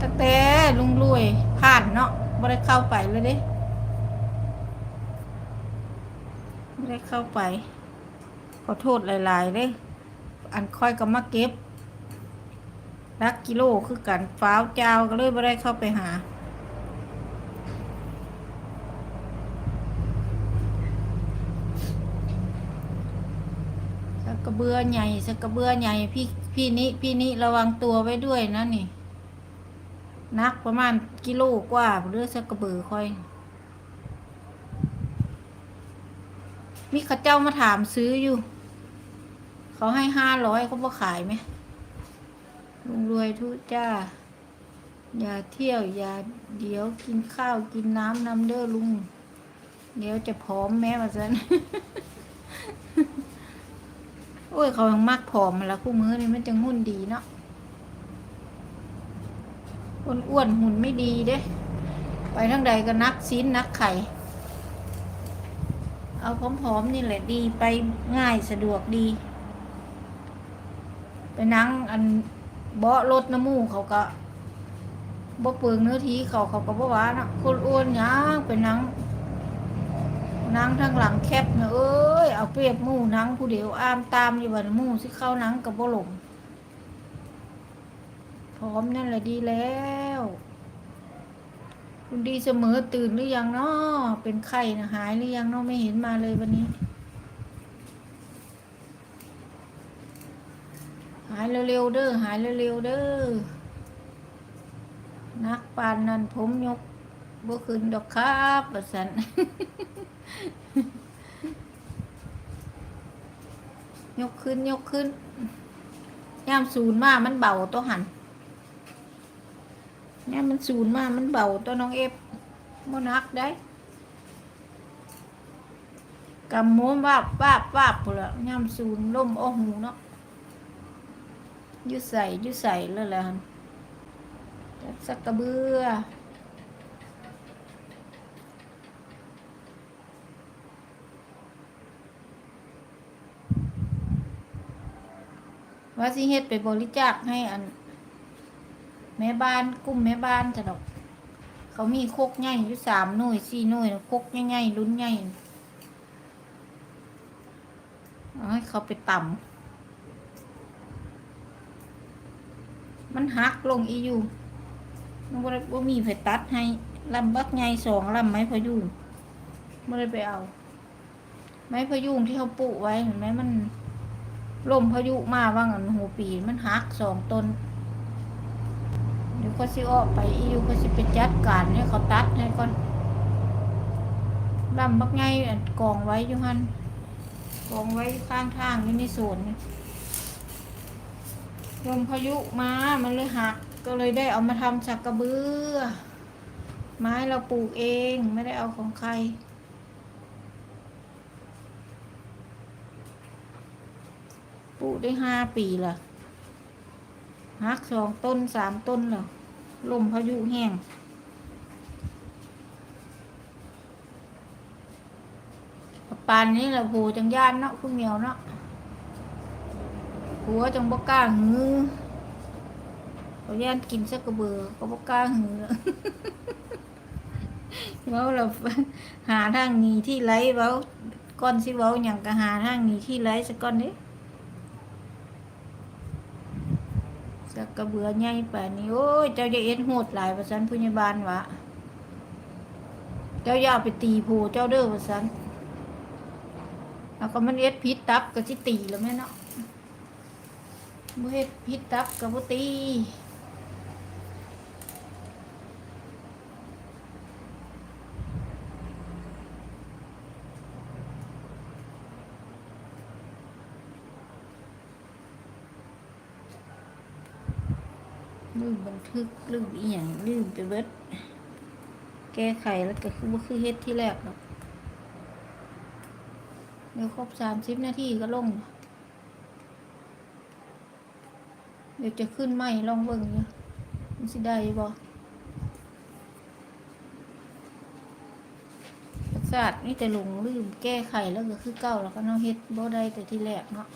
ตั้งแต่ลุงรวยผ่านเนาะไม่ได้เข้าไปเลยเด้ไม่ได้เข้าไป ขอโทษหลาย ๆเด้อันค่อยก็มาเก็บรักกิโลคือกันฟ้าวเจ้าก็เลยไม่ได้เข้าไปหาสักกระเบือใหญ่สักกระเบือใหญ่พี่พี่นี้พี่นี้ระวังตัวไว้ด้วยนะนี่ นักประมาณกิโลกว่าเรือสักกระเบือค่อย มีข้าเจ้ามาถามซื้ออยู่ เขาให้ห้าร้อยเขาบ่ขายไหมลุงรวยทุจ้า อย่าเที่ยว อย่าเดี๋ยวกินข้าวกินน้ำน้ำเด้อลุง เดี๋ยวจะผอมแม่มาซันโอ้ย เขายังมักผอมมาแล้วคู่มือนี่มันจะหุ่นดีเนาะ อ้วนๆหุ่นไม่ดีเด้ ไปทั้งใดก็นักซีนนักไข่ เอาผอมๆนี่แหละดีไปง่ายสะดวกดี ไปนั่งอันเบาะรถน้ำมูเขาก็บ่เปลืองเนื้อทีเขาเขาก็บ่ว่านะคนอ้วนหยังไปนั่งนั่งทางหลังแคบเนอะเอ้ยเอาเปรียบมู่นั่งผู้เดียวอามตามอยู่บัดหมู่สิเข้านั่งกับบ่หลง พร้อมนั่นแหละดีแล้ว คุณดีเสมอตื่นหรือยังเนาะเป็นไข้นะหายหรือยังเนาะไม่เห็นมาเลยวันนี้ หายเร็วๆเด้อหายเร็วๆเด้อนักปานนั้นผมยกบ่ขึ้นดอกครับว่าสันยกขึ้นยกขึ้นย่ามศูนย์มากมันเบาตัวหัน ย่ามมันศูนมากมันเบาตัวน้องเอฟมนักได้กำม้วาบวาบวาบพุ่นละย่ามศูนล่มโอ้หูเนาะยืดใส่ยืดใส่เลยแหละจับสักกระเบือว่าสิเฮ็ดไปบริจาคให้อัน แม่บ้านกลุ่มแม่บ้านจะดอก เขามีโคกใหญ่อยู่สามหน่วยสี่หน่วยโคกใหญ่ๆลุ้นใหญ่เอาให้เขาไปต่ำมันหักลงอีอยู่มันบ่ได้บ่มีไผตัดให้ลำบักใหญ่สองลำไม้พยุงไม่ได้ไปเอา ไม้พยุงที่เขาปลูกไว้เห็นไหมมันลมพายุมาว่างอันหัวปี มันหักสองต้น ยวก็สิออกไปอีอยู่ก็สิไปจัดการให้เขาตัดให้ก่อนลำบักใหญ่อันกองไว้อยู่หันกองไว้ข้างทางอยู่ในสวนลมพายุมามันเลยหักก็เลยได้เอามาทำสักกระเบือ ไม้เราปลูกเองไม่ได้เอาของใครปลูกได้ห้าปีละหักสองต้นสามต้นแล้ว ลมพายุแห้งปานนี้แหละโหจังย่านเนาะคุณเมียวเนาะหัวจังบกล้าหือเขาย่านกินสักกระเบือก็บกล้าหือเว้าเราหาทางหนีที่ไรเว้าก้อนสิเว้าอย่างก็หาทางหนีที่ไรสักก้อนนี้ สักกระเบือใหญ่ป่านนี้โอ้ยเจ้าจะเอ็ดโหดหลายประสันพยาบาลวะเจ้าย่าไปตีโพเจ้าเด้อประสันแล้วก็มันเอ็ดพิษตับก็สิตีแล้วแม่เนาะบ่เฮ็ดพิษตับกับบ่ตี ลืมบันทึกลืมอีหยังลืมไปเบิด แก้ไขแล้วก็คือบ่าคือเฮ็ดที่แรกหรอกเดี๋ยวครบสามสิบนาทีก็ลง เดี๋ยวจะขึ้นไหมลองเบิ่งอยู่มันสิได้บ่ศาสตร์นี่แต่หลงลืมแก้ไขแล้วก็คือเก่าแล้วก็เนาะเฮ็ดบ่ได้แต่ที่แรกเนาะ